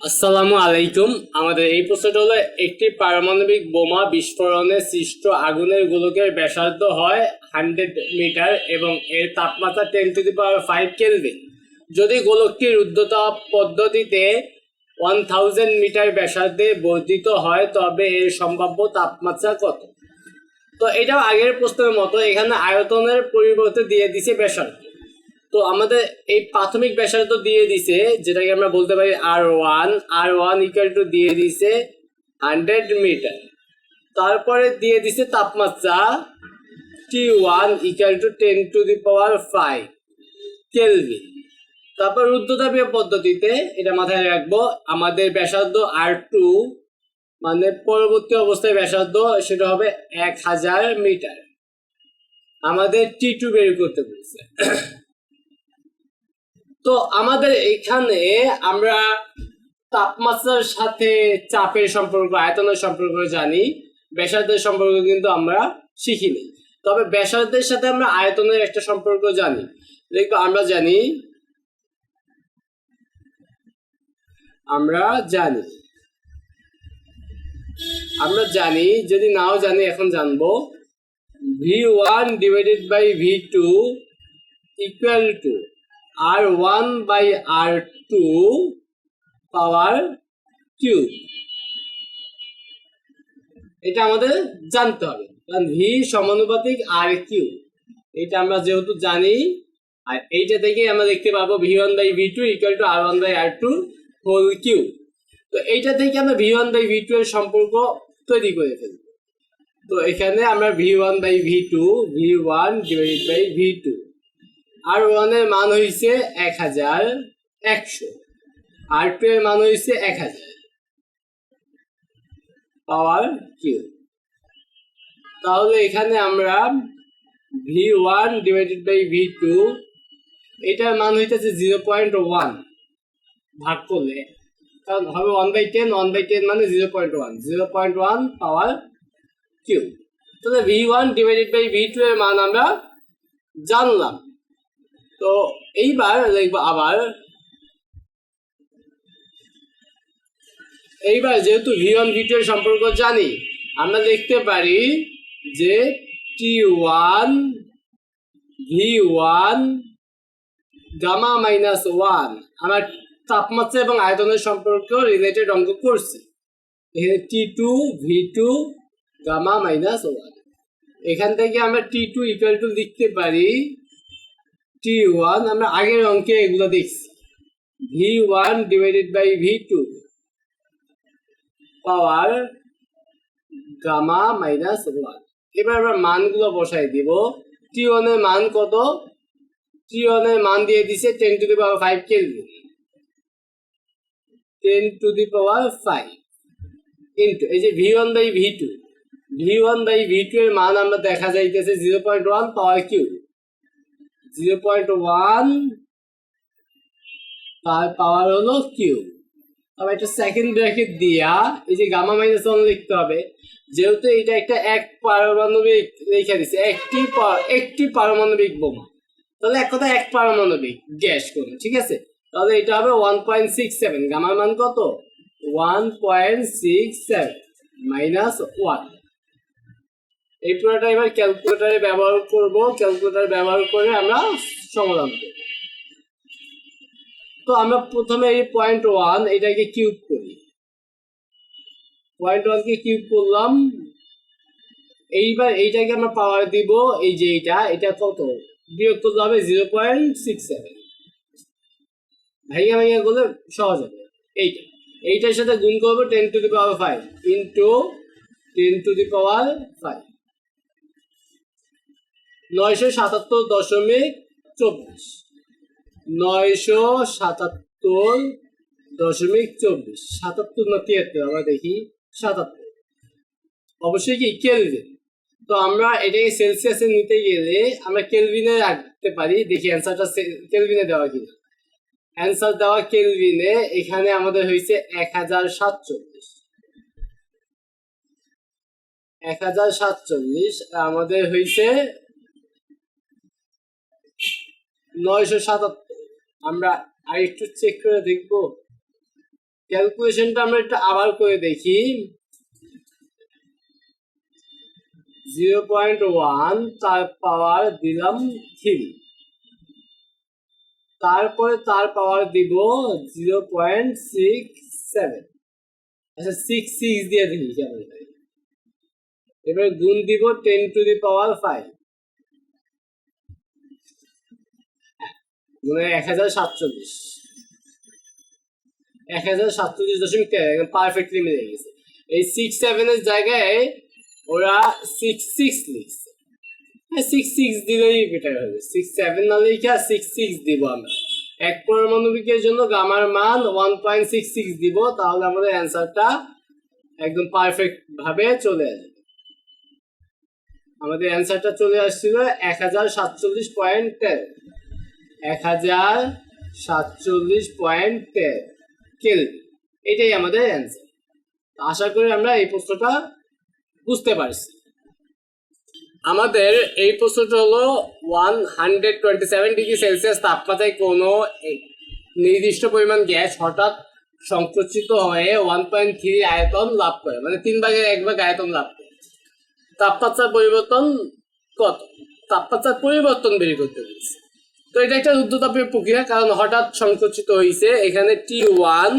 আসসালামু আলাইকুম। আমাদের এই প্রশ্নটা হলো, একটি পারমাণবিক বোমা বিস্ফোরণে সৃষ্ট আগুনের গোলকের ব্যাসার্ধ হয় হান্ড্রেড মিটার এবং এর তাপমাত্রা ten to the power five kelvin. যদি গোলকটির উদ্ধতা পদ্ধতিতে ওয়ান থাউজেন্ড মিটার ব্যাসার্ধে বর্ধিত হয়, তবে এর সম্ভাব্য তাপমাত্রা কত? তো এটাও আগের প্রশ্নের মতো, এখানে আয়তনের পরিবর্তে দিয়ে দিছে ব্যাসার্ধ। তো আমাদের এই প্রাথমিক ব্যাসার্ধ দিয়ে দিছে, যেটাকে আমরা বলতে পারি R one R one equal to দিয়ে দিছে হান্ড্রেড মিটার তারপরে দিয়ে দিছে তাপমাত্রা T one equal to ten to the power five kelvin তারপর রুদ্রতাপীয় পদ্ধতিতে এটা মাথায় রাখব, আমাদের ব্যাসার্ধ আর টু মানে পরবর্তী অবস্থায় ব্যাসার্ধ সেটা হবে এক হাজার মিটার আমাদের টি টু বের করতে বলছে। তো আমাদের এখানে আমরা তাপমাত্রার সাথে চাপের সম্পর্ক, আয়তনের সম্পর্ক জানি। ব্যাসার্ধের সম্পর্ক কিন্তু আমরা শিখিনি। তবে ব্যাসার্ধের সাথে আমরা আয়তনের একটা সম্পর্ক জানি। দেখব আমরা জানি আমরা জানি। আমরা জানি, যদি নাও জানি, এখন জানব। V one divided by V two equal to. R one by R two power cube এটা আমাদের জানতে হবে। কারণ ভি সমানুপাতিক আর কিউ এটা আমরা যেহেতু জানি, আর এইটা থেকে আমরা দেখতে পাবো V one by V two equal to R one by R two whole cube তো এইটা থেকে আমরা V one by V two এর সম্পর্ক তৈরি করে ফেলব। তো এখানে আমরা V one by V two V one divide by V two R ওয়ানের মান হয়েছে এক হাজার একশো। আর টু এর মান হয়েছে এক হাজার। Power cube. তাহলে এখানে আমরা V one divided by V two এটার মান হইতেছে জিরো পয়েন্ট ওয়ান ভাগ করলে, কারণ হবে one by ten one by ten মানে zero point one zero point one power cube. তাহলে V one divided by V two এর মান আমরা জানলাম। তো এইবার লিখব আবার। এইবার যেহেতু ভি ওয়ান ভি টু এর সম্পর্ক জানি, আমরা লিখতে পারি যে T one V one gamma minus one আমার তাপমাত্রা এবং আয়তনের সম্পর্ক রিলেটেড অঙ্ক করছি। এখানে T two V two gamma minus one. এখান থেকে আমরা টি টু ইকুয়াল টু লিখতে পারি টি ওয়ান আমরা আগের অঙ্কে এগুলো দেখছি। V one divided by V two power gamma minus one এবার আমরা মানগুলো বসাই দিব। টি ওয়ানের মান কত? টি ওয়ানের মান দিয়ে দিছে ten to the power five kelvin ten to the power five into এই যে V one by V two V one by V two এর মান আমরা দেখা যাইতেছে zero point one power cube zero point one তার পাওয়ার হলো Q তবে একটা সেকেন্ড ব্র্যাকেট দিয়া, এই যে গামা মাইনাস ওয়ান লিখতে হবে, যেহেতু এটা একটা এক পারমাণবিক রেখে দিচ্ছে একটি একটি পারমাণবিক বোমা। তাহলে এক কথা এক পারমাণবিক গ্যাস করুন, ঠিক আছে? তাহলে এটা হবে ওয়ান পয়েন্ট সিক্স সেভেন গামার মান কত? One point six seven minus one এই পুরোটা এবার ক্যালকুলেটারে ব্যবহার করব। ক্যালকুলেটার ব্যবহার করে আমরা সমাধান করব। তো আমরা প্রথমে এই পয়েন্ট ওয়ান এটাকে কিউব করি। পয়েন্ট ওয়ানকে কিউব করলাম। এইবার এইটাকে আমরা পাওয়ার দিব, এই যে এইটা, এটা কত? বিয়োগ করলে হবে জিরো পয়েন্ট সিক্স সেভেন ভাইয়া ভাইয়া করলে সহজ হবে। এইটা। এইটার সাথে গুণ করব ten to the power five into ten to the power five নয়শো সাতাত্তর দশমিক চব্বিশ। নয়শো সাতাত্তর দশমিক চব্বিশ। সাতাত্তর না তিয়াত্তর, আমরা দেখি সাতাত্তর। অবশ্যই কি? কেলভিন। তো আমরা এটাকে সেলসিয়াসে নিতে গেলে আমরা কেলভিনে রাখতে পারি। দেখি অ্যান্সারটা কেলভিনে দেওয়া কিনা। অ্যান্সার দেওয়া কেলভিনে এখানে আমাদের হয়েছে এক হাজার সাতচল্লিশ। এক হাজার সাতচল্লিশ, আমাদের হয়েছে নয়শো সাতাত্তর। আমরা আরেকটু চেক করে দেখব। ক্যালকুলেশনটা আমরা একটু আবার করে দেখি। জিরো পয়েন্ট ওয়ান তার পাওয়ার দিলাম থ্রি তারপরে তার পাওয়ার দিব জিরো পয়েন্ট সিক্স সেভেন আচ্ছা সিক্স সিক্স দিয়ে দিই এবার গুণ দিব ten to the power five মানে এক হাজার সাতচল্লিশ। এক হাজার সাতচল্লিশ দশমিক তেরো পারফেক্টলি মিলে গেছে। এই সিক্স সেভেনের জায়গায় ওরা সিক্স সিক্স লিখছে। হ্যাঁ সিক্স সিক্স দিলেই বেটার হবে। সিক্স সেভেন না লিখে সিক্স সিক্স দিব আমরা। এক পরমাণবিকের জন্য গামার মান ওয়ান পয়েন্ট সিক্স সিক্স দিব, তাহলে আমাদের অ্যান্সারটা একদম পারফেক্ট ভাবে চলে আসবে। আমাদের অ্যান্সারটা চলে আসছিল এক হাজার সাতচল্লিশ পয়েন্ট তেরো এক হাজার সাতচল্লিশ পয়েন্ট তেরো। কেলভি এটাই আমাদের অ্যান্সার আশা করি আমরা এই প্রশ্নটা বুঝতে পারছি। আমাদের এই প্রশ্নটা হলো one hundred twenty seven degree Celsius তাপমাত্রায় কোনো নির্দিষ্ট পরিমাণ গ্যাস হঠাৎ সংকুচিত হয়ে ওয়ান পয়েন্ট থ্রি আয়তন লাভ করে মানে তিন ভাগের এক ভাগ আয়তন লাভ করে। তাপমাত্রার পরিবর্তন কত? তাপমাত্রার পরিবর্তন বের করতে দিয়েছে তো এটা একটা রুদ্রতাপীয় প্রক্রিয়া, কারণ হঠাৎ সংকুচিত হয়েছে এখানে টি ওয়ান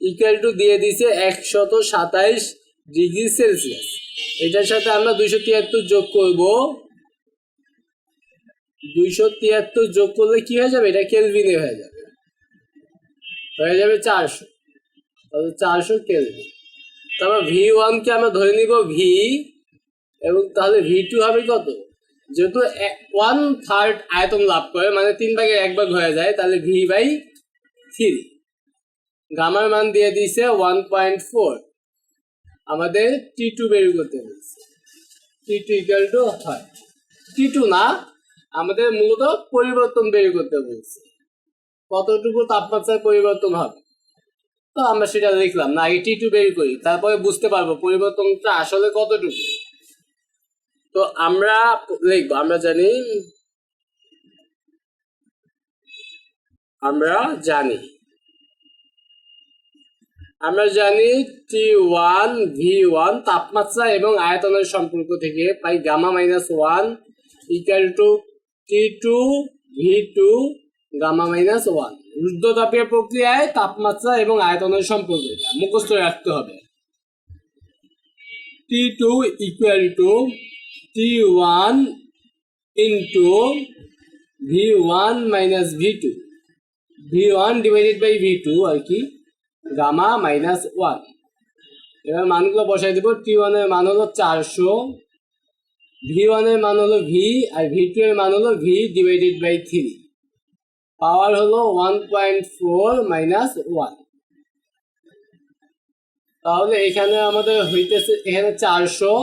ইকুয়াল টু দিয়ে দিছে একশত সাতাইশ ডিগ্রি সেলসিয়াস। এটার সাথে আমরা দুইশো তিয়াত্তর যোগ করব। দুইশো তিয়াত্তর যোগ করলে কি হয়ে যাবে? এটা কেলভিনে হয়ে যাবে। হয়ে যাবে চারশো। তাহলে চারশো কেলভিন তারপর ভি ওয়ানকে আমরা ধরে নিব ভি এবং তাহলে ভি টু হবে কত? যেহেতু ওয়ান থার্ড আয়তন লাভ করে মানে তিন ভাগের এক ভাগ হয়ে যায়, তাহলে ভি বাই থ্রি গামার মান দিয়ে দিয়েছে ওয়ান পয়েন্ট ফোর আমাদের টি টু বের করতে হয়েছে টি টু ইকুয়াল টু হয়। টি টু না, আমাদের মূলত পরিবর্তন বের করতে বলছে। কতটুকু তাপমাত্রার পরিবর্তন হবে? তো আমরা সেটা লিখলাম না আগে টি টু বের করি। তারপরে বুঝতে পারব পরিবর্তনটা আসলে কতটুকু। তো আমরা লিখব, আমরা জানি আমরা জানি। আমরা জানি টি ওয়ান ভি ওয়ান তাপমাত্রা এবং আয়তনের সম্পর্ক থেকে পাই gamma minus one equal to T two V two gamma minus one. রুদ্রতাপীয় প্রক্রিয়ায় তাপমাত্রা এবং আয়তনের সম্পর্ক মুখস্থ রাখতে হবে। T two equal to T one into V one minus V two V one divided by V two আর কি? গামা মাইনাস ওয়ান এবার মানগুলো বসাই দেবো। টি ওয়ানের মান হলো চারশো। ভি ওয়ানের মান হলো ভি আর ভি টু এর মান হলো V divided by three power হলো one point four minus one তাহলে এখানে আমাদের হইতেছে, এখানে চারশো।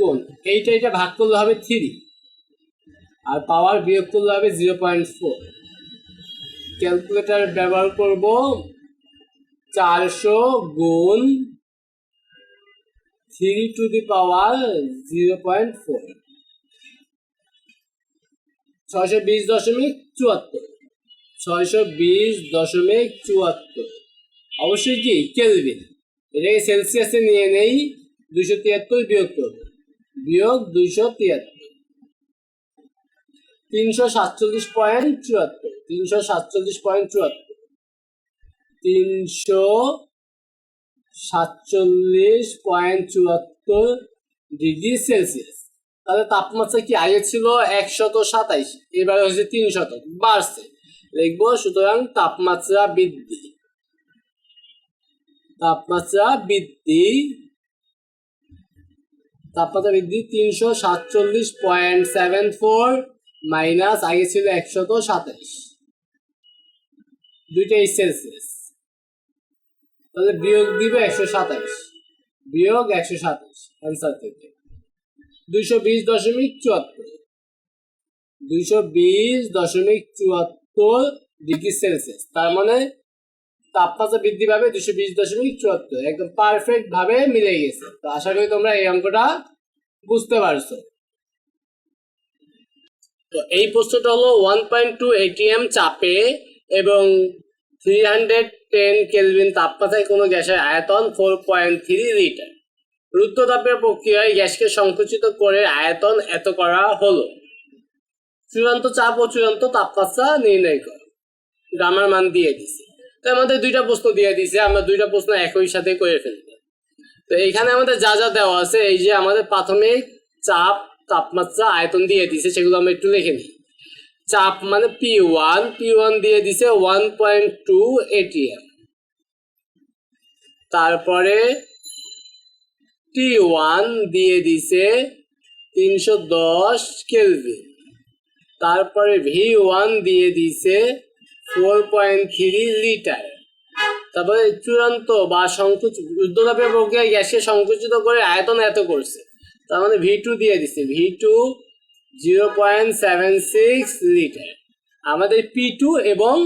গুণ এইটা এটা ভাগ করলে হবে থ্রি আর পাওয়ার বিয়োগ করলে হবে জিরো পয়েন্ট ফোর ক্যালকুলেটার ব্যবহার করব চারশো গুণ three to the power zero point four ছয়শো বিশ দশমিক চুয়াত্তর, ছয়শো বিশ দশমিক চুয়াত্তর। অবশ্যই কি? কেলভিন। এটাকে সেলসিয়াসে নিয়ে নেই দুশো তিয়াত্তর বিয়োগ বিয়োগ দুইশো তিয়াত্তর। তিনশো সাতচল্লিশ পয়েন্ট চুয়াত্তর। তিনশো সাতচল্লিশ পয়েন্ট চুয়াত্তর। তিনশো সাতচল্লিশ পয়েন্ট চুয়াত্তর ডিগ্রি সেলসিয়াস। তাহলে তাপমাত্রা কি আগে ছিল? একশত সাতাইশ। এবারে হচ্ছে তিন শত বাড়ছে। লিখব, সুতরাং তাপমাত্রা বৃদ্ধি। তাপমাত্রা বৃদ্ধি তাপমাত্রা বৃদ্ধি তিনশো সাতচল্লিশ পয়েন্ট সেভেন ফোর, মাইনাস আগে ছিল একশত সাতাইশ। দুইটাই সেলসিয়াস তাহলে বিয়োগ দিবে একশো সাতাইশ। বিয়োগ একশো সাতাইশ অ্যান্সার থেকে দুইশো বিশ দশমিক চুয়াত্তর। দুইশো বিশ দশমিক চুয়াত্তর ডিগ্রি সেলসিয়াস তার মানে তাপমাত্রা বৃদ্ধি পাবে দুশো বিশ দশমিক চুয়াত্তর। একদম পারফেক্ট ভাবে মিলে গেছে। তো আশা করি তোমরা এই অঙ্কটা বুঝতে পারছ। তো এই প্রশ্নটা হলো ওয়ান পয়েন্ট টু এটিএম চাপে এবং থ্রি হান্ড্রেড টেন কেলভিন তাপমাত্রায় কোনো গ্যাসের আয়তন ফোর পয়েন্ট থ্রি লিটার রুদ্ধতাপের প্রক্রিয়ায় গ্যাসকে সংকুচিত করে আয়তন এত করা হলো। চূড়ান্ত চাপ ও চূড়ান্ত তাপমাত্রা নির্ণয় করো। গ্রামার মান দিয়ে দিছে। তো আমাদের দুইটা প্রশ্ন দিয়ে দিছে আমরা দুইটা প্রশ্ন একই সাথে করে ফেলব তো এইখানে আমাদের যা যা দেওয়া আছে, এই যে আমাদের প্রাথমিক চাপ, তাপমাত্রা, আয়তন দিয়ে দিছে সেগুলো আমরা একটু লিখে নিই। চাপ মানে পি ওয়ান পি ওয়ান দিয়ে দিছে ওয়ান পয়েন্ট টু এটিএম তারপরে টি ওয়ান দিয়ে দিছে তিনশো দশ কেলভিন তারপরে ভি ওয়ান দিয়ে দিছে ফোর পয়েন্ট থ্রি লিটার তারপরে চূড়ান্ত বা সংকুচ রুদ্ধতাপের প্রক্রিয়া গ্যাসকে সংকুচিত করে আয়তন এত করছে। তার মানে ভি টু দিয়ে দিছে V two zero point seven six litre আমাদের পি টু এবং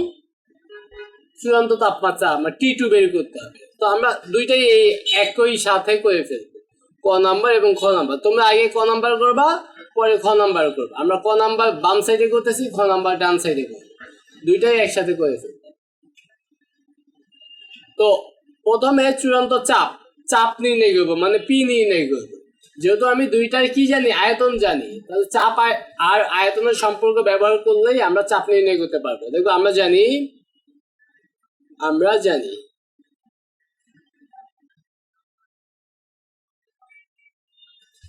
চূড়ান্ত তাপমাত্রা আমরা টি টু বের করতে হবে। তো আমরা দুইটাই এই একই সাথে করে ফেলব। ক নাম্বার এবং খ নাম্বার। তোমরা আগে ক নাম্বার করবা, পরে খ নাম্বার করবা। আমরা ক নাম্বার বাম সাইডে করতেছি, খ নাম্বার ডান সাইডে করব। দুইটাই একসাথে করে ফেলব। তো প্রথমে চূড়ান্ত চাপ চাপ নির্ণয় করব মানে পি নির্ণয় করব যেহেতু আমি দুইটার কি জানি, আয়তন জানি, তাহলে চাপ আর আয়তনের সম্পর্ক ব্যবহার করলেই আমরা চাপ নির্ণয় করতে পারব। দেখো, আমরা জানি আমরা জানি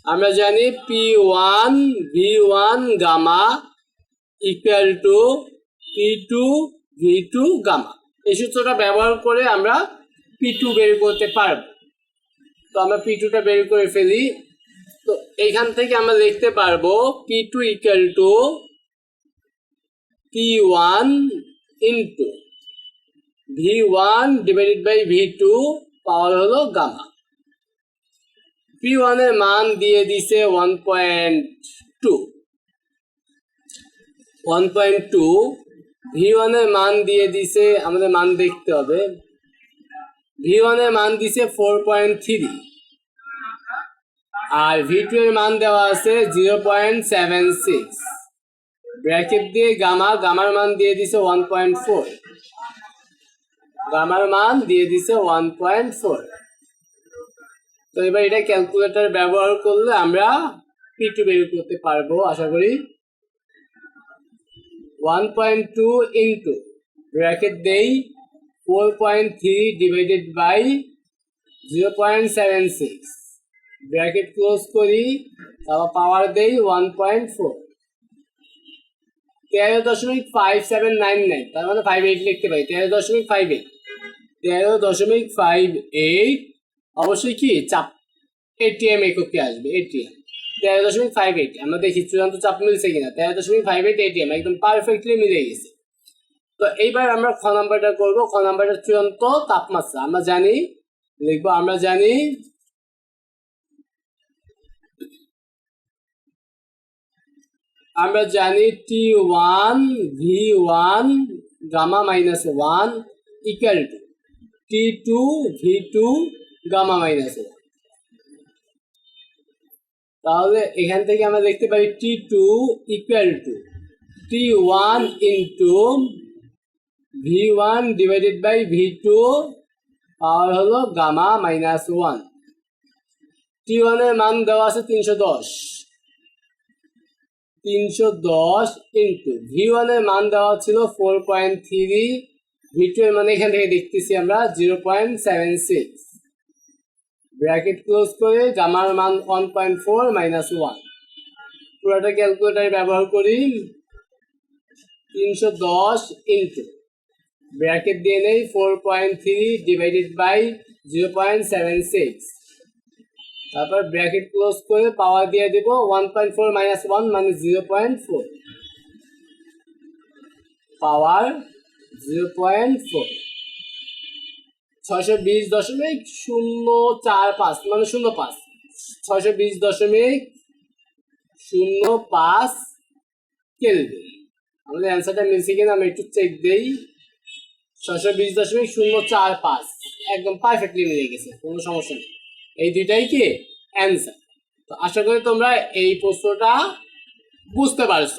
আমরা জানি P one V one gamma equal to P two V two gamma এই সূত্রটা ব্যবহার করে আমরা পি টু বের করতে পারব। তো আমরা পি টুটা বের করে ফেলি। তো এইখান থেকে আমরা লিখতে পারব P two equal to P one into V one divided by V two power হলো গামা পি ওয়ানের মান দিয়ে দিছে one point two one point two V ওয়ানের মান দিয়ে দিছে, আমাদের মান দেখতে হবে। ভি ওয়ানের মান দিছে ফোর পয়েন্ট থ্রি আর ভি টু এর মান দেওয়া আছে zero point seven six bracket দিয়ে গামা গামার মান দিয়ে দিছে ওয়ান পয়েন্ট ফোর গামার মান দিয়ে দিছে ওয়ান পয়েন্ট ফোর তো এবার এটা ক্যালকুলেটর ব্যবহার করলে আমরা পি টু বের করতে পারব, আশা করি। One point two into bracket দেই four point three divided by zero point seven six bracket close করি, তারপর পাওয়ার দেই ওয়ান পয়েন্ট ফোর তেরো দশমিক ফাইভ সেভেন নাইন নাইন তার মানে ফাইভ এইট লিখতে পারি, তেরো দশমিক ফাইভ এইট তেরো দশমিক ফাইভ এইট অবশ্যই কি? চাপ এটিএম এককে আসবে এটিএম তেরো দশমিক ফাইভ এইট আমরা দেখি চূড়ান্ত চাপ মিলছে কিনা। তেরো দশমিক ফাইভ এইট এটিএম একদম পারফেক্টলি মিলে গেছে। তো এইবার আমরা খ নাম্বারটা করব। খ নাম্বারটা চূড়ান্ত তাপমাত্রা। আমরা জানি, লিখব, আমরা জানি আমরা জানি T one V one gamma minus one equal to T two V two gamma minus one তাহলে এখান থেকে আমরা দেখতে পারি T two equal to T one into V one divided by V two power হলো গামা মাইনাস ওয়ান টি ওয়ানের মান দেওয়া আছে তিনশো দশ। তিনশো দশ ইন্টু ভি ওয়ানের মান দেওয়া ছিল four point three V two এর মানে এখান থেকে দেখতেছি আমরা zero point seven six bracket close করে গামার মান one point four minus one পুরোটা ক্যালকুলেটার ব্যবহার করি তিনশো দশ ইন্টু ব্র্যাকেট দিয়ে নেই four point three divided by zero point seven six তারপর ব্র্যাকেট ক্লোজ করে পাওয়ার দিয়ে দেবো one point four minus one মানে zero point four power zero point four ছয়শো বিশ দশমিক শূন্য চার পাঁচ মানে শূন্য পাঁচ। ছয়শো বিশ দশমিক শূন্য পাঁচ কেলভিন। আমাদের অ্যান্সারটা মিলছে কিনা আমি একটু চেক দেই। ছয়শো বিশ দশমিক শূন্য চার পাঁচ, একদম পারফেক্টলি মিলে গেছে, কোনো সমস্যা নেই। এই দুইটাই কি? অ্যান্সার তো আশা করি তোমরা এই প্রশ্নটা বুঝতে পারছ।